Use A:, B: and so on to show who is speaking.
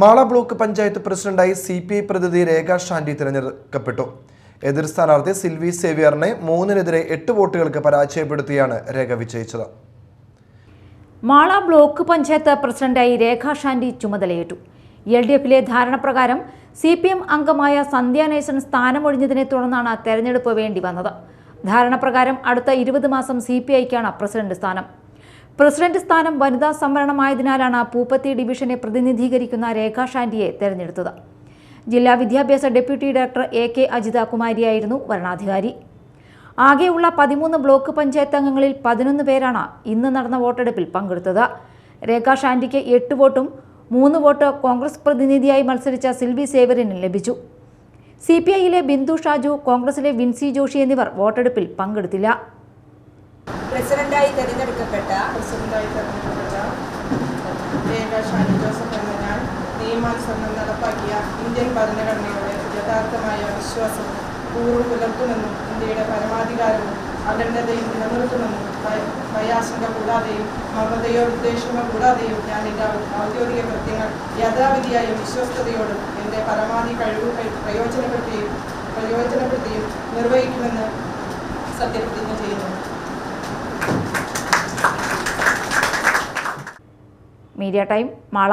A: Mala block panchayat പ്രസിഡന്റായി C P I പ്രതിനിധി രേഖ ഷാൻഡി തിരഞ്ഞെടുക്കപ്പെട്ടു. എതിർ സ്ഥാനാർത്ഥി സിൽവി സേവിയറിനെ മൂന്നിനെതിരെ എട്ട് വോട്ടുകൾക്ക് പരാജയപ്പെടുത്തിയാണ് രേഖ വിജയിച്ചത്.
B: മാള ബ്ലോക്ക് പഞ്ചായത്ത് പ്രസിഡന്റായി രേഖാ ഷാൻഡി ചുമതലയേറ്റു. എൽ ഡി എഫിലെ ധാരണപ്രകാരം സി പി എം അംഗമായ സന്ധ്യ നേസൻ സ്ഥാനമൊഴിഞ്ഞതിനെ തുടർന്നാണ് തെരഞ്ഞെടുപ്പ് വേണ്ടി വന്നത് ധാരണപ്രകാരം അടുത്ത ഇരുപത് മാസം സി പി ഐക്കാണ് പ്രസിഡന്റ് സ്ഥാനം. പ്രസിഡന്റ് സ്ഥാനം വനിതാ സംവരണമായതിനാലാണ് പൂപ്പത്തി ഡിവിഷനെ പ്രതിനിധീകരിക്കുന്ന രേഖാ ഷാൻഡിയെ തെരഞ്ഞെടുത്തത്. ജില്ലാ വിദ്യാഭ്യാസ deputy director A K Ajitha കുമാരിയായിരുന്നു വരണാധികാരി. ആകെയുള്ള പതിമൂന്ന് ബ്ലോക്ക് പഞ്ചായത്ത് അംഗങ്ങളിൽ പതിനൊന്ന് പേരാണ് ഇന്ന് നടന്ന വോട്ടെടുപ്പിൽ പങ്കെടുത്തത്. രേഖാ ഷാൻഡിക്ക് എട്ട് വോട്ടും മൂന്ന് വോട്ട് കോൺഗ്രസ് പ്രതിനിധിയായി മത്സരിച്ച സിൽവി സേവരിന് ലഭിച്ചു. സി പി ഐയിലെ ബിന്ദു ഷാജു കോൺഗ്രസിലെ വിൻസി ജോഷി എന്നിവർ വോട്ടെടുപ്പിൽ പങ്കെടുത്തില്ല.
C: പ്രസിഡന്റായി തെരഞ്ഞെടുക്കപ്പെട്ട
D: പ്രസിഡന്റായി തെരഞ്ഞെടുക്കപ്പെട്ട ഷാനി ജോസഫ് എന്ന ഞാൻ നിയമാനുസരണം നടപ്പാക്കിയ ഇന്ത്യൻ ഭരണഘടനയുടെ യഥാർത്ഥമായ വിശ്വാസം പൂർവം പുലർത്തുമെന്നും ഇന്ത്യയുടെ പരമാധികാരവും അഖണ്ഡതയും നിലനിർത്തുമെന്നും ഭയ- ഭയാശങ്ക കൂടാതെയും മമതയോ ഉദ്ദേശങ്ങൾ കൂടാതെയും ഞാൻ എന്റെ ഔദ്യോഗിക കൃത്യങ്ങൾ യഥാവിധിയായും വിശ്വസ്തയോടും എന്റെ പരമാവധി കഴിവ് പ്ര- പ്രയോജനപ്പെടുത്തിയും പ്രയോജനപ്പെടുത്തിയും നിർവഹിക്കുമെന്ന് സത്യപ്രതിജ്ഞ ചെയ്യുന്നു
B: മീഡിയ ടൈം മാള